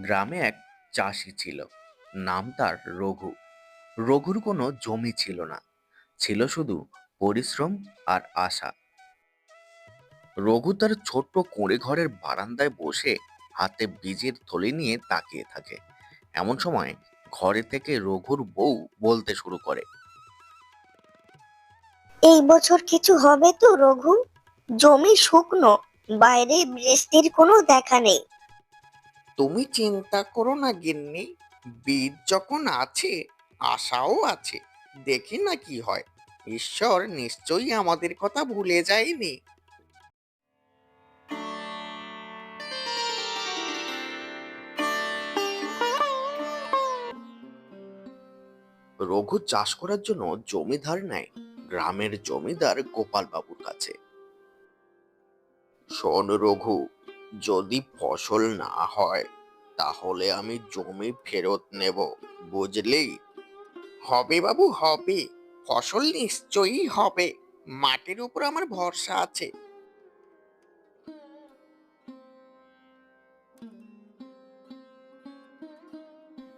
গ্রামে এক চাষি ছিল। নাম তার রঘু। রঘুর কোনো জমি ছিল না। ছিল শুধু পরিশ্রম আর আশা। রঘু তার ছোট্ট কুঁড়ে ঘরের বারান্দায় বসে হাতে বীজের থলি নিয়ে তাকিয়ে থাকে। এমন সময় ঘরে থেকে রঘুর বউ বলতে শুরু করে। এই বছর কিছু হবে তো রঘু? জমি শুকনো, বাইরে বৃষ্টির কোনো দেখা নেই। তুমি চিন্তা করো না, গিন্নি। বীজ যখন আছে, আশাও আছে, দেখি না কি হয়। ঈশ্বর নিশ্চয়ই আমাদের কথা ভুলে যায়নি। রঘু চাষ করার জন্য জমিদার নেয়, গ্রামের জমিদার গোপাল বাবুর কাছে। শোন রঘু যদি ফসল না হয়, তাহলে আমি জমি ফেরত নেব, বুঝলি? হবে বাবু, হবে। ফসল নিশ্চয়ই হবে। মাটির উপর আমার ভরসা আছে।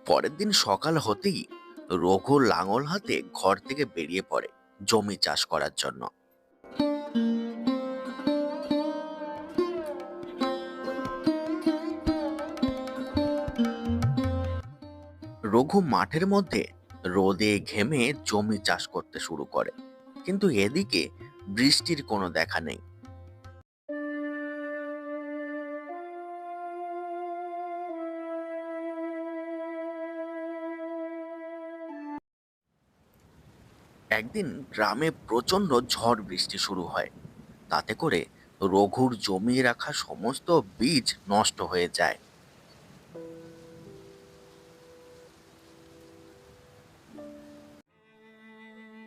পরের দিন সকাল হতেই রঘু লাঙল হাতে ঘর থেকে বেরিয়ে পড়ে জমি চাষ করার জন্য। রঘু মাঠের মধ্যে রোদে ঘেমে জমি চাষ করতে শুরু করে। কিন্তু এদিকে বৃষ্টির কোনো দেখা নেই। একদিন গ্রামে প্রচণ্ড ঝড় বৃষ্টি শুরু হয়। তাতে করে রঘুর জমিয়ে রাখা সমস্ত বীজ নষ্ট হয়ে যায়।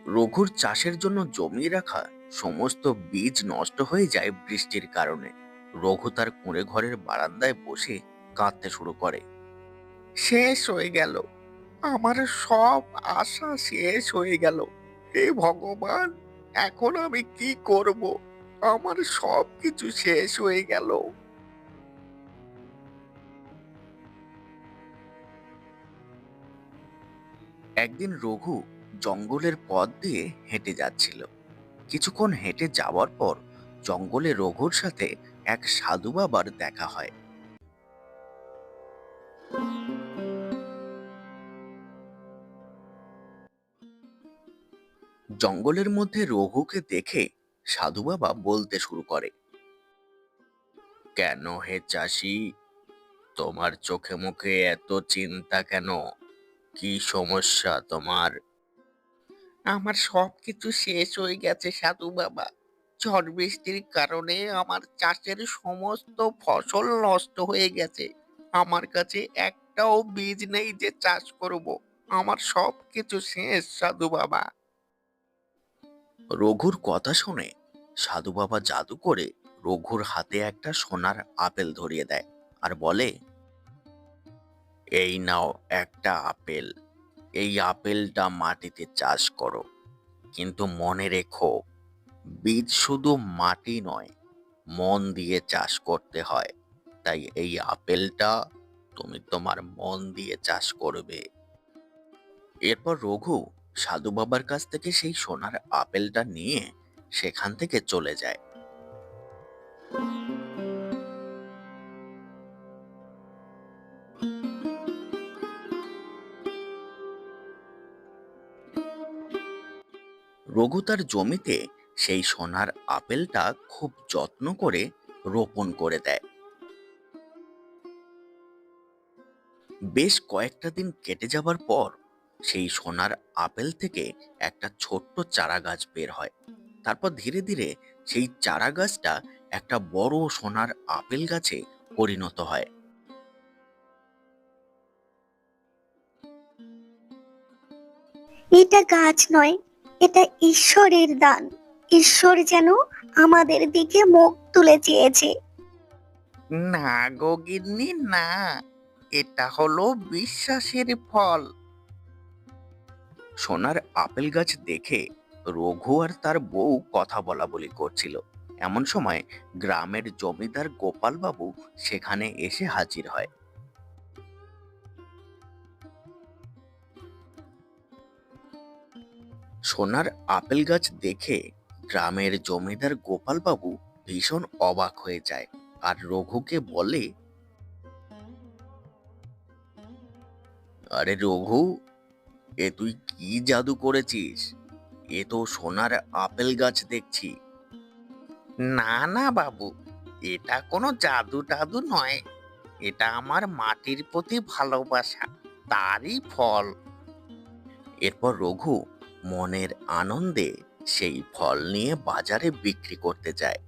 রঘুর চাষের জন্য জমিয়ে রাখা সমস্ত বীজ নষ্ট হয়ে যায় বৃষ্টির কারণে। রঘু তার কুঁড়ে ঘরের বারান্দায় বসে কাঁদতে শুরু করে। শেষ হয়ে গেল। আমার সব আশা শেষ হয়ে গেল। হে ভগবান, এখন আমি কি করব? আমার সব কিছু শেষ হয়ে গেল। একদিন রঘু জঙ্গলের পথ দিয়ে হেঁটে যাচ্ছিল। কিছুক্ষণ হেঁটে যাওয়ার পর জঙ্গলে রঘুর সাথে এক সাধু বাবার দেখা হয়। জঙ্গলের মধ্যে রঘুকে দেখে সাধু বাবা বলতে শুরু করে, কেন হে চাষি? তোমার চোখে মুখে এত চিন্তা কেন? কি সমস্যা তোমার? আমার সব কিছু শেষ হয়ে গেছে, সাধু বাবা। ঝড় বৃষ্টির কারণে আমার চাষের সমস্ত ফসল নষ্ট হয়ে গেছে। আমার কাছে একটাও বীজ নেই যে চাষ করব। আমার সব কিছু শেষ, সাধু বাবা। রঘুর কথা শুনে সাধু বাবা জাদু করে রঘুর হাতে একটা সোনার আপেল ধরিয়ে দেয় আর বলে, এই নাও একটা আপেল। এই আপেলটা মাটিতে চাষ করো। কিন্তু মনে রেখো, বীজ শুধু মাটি নয়, মন দিয়ে চাষ করতে হয়। তাই এই আপেলটা তুমি তোমার মন দিয়ে চাষ করবে। এরপর রঘু সাধু বাবার কাছ থেকে সেই সোনার আপেলটা নিয়ে সেখান থেকে চলে যায়। রঘু তার জমিতে সেই সোনার আপেলটা খুব যত্ন করে রোপণ করে দেয়। বেশ কয়েকটা দিন কেটে যাবার পর সেই সোনার আপেল থেকে একটা ছোট্ট চারা গাছ বের হয়। তারপর ধীরে ধীরে সেই চারা গাছটা একটা বড় সোনার আপেল গাছে পরিণত হয়। এটা গাছ নয় এটা ঈশ্বরের দান। ঈশ্বর যেন আমাদের দিকে মুখ তুলে চেয়েছে। না গো গিন্নি, না। এটা হলো বিশ্বাসের ফল। সোনার আপেল গাছ দেখে রঘু আর তার বউ কথা বলা বলি করছিল। এমন সময় গ্রামের জমিদার গোপাল বাবু সেখানে এসে হাজির হয়। সোনার আপেল গাছ দেখে গ্রামের জমিদার গোপালবাবু ভীষণ অবাক হয়ে যায় আর রঘুকে বলে, আরে রঘু, এ তুই কি জাদু করেছিস? এ তো সোনার আপেল গাছ দেখছি। না না বাবু, এটা কোনো জাদু টাদু নয়। এটা আমার মাটির প্রতি ভালোবাসা, তারই ফল। এরপর রঘু মনের আনন্দে সেই ফল নিয়ে বাজারে বিক্রি করতে যায়।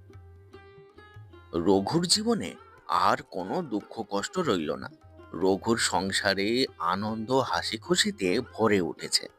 রঘুর জীবনে আর কোনো দুঃখ কষ্ট রইল না। রঘুর সংসারে আনন্দ হাসি খুশিতে ভরে উঠেছে।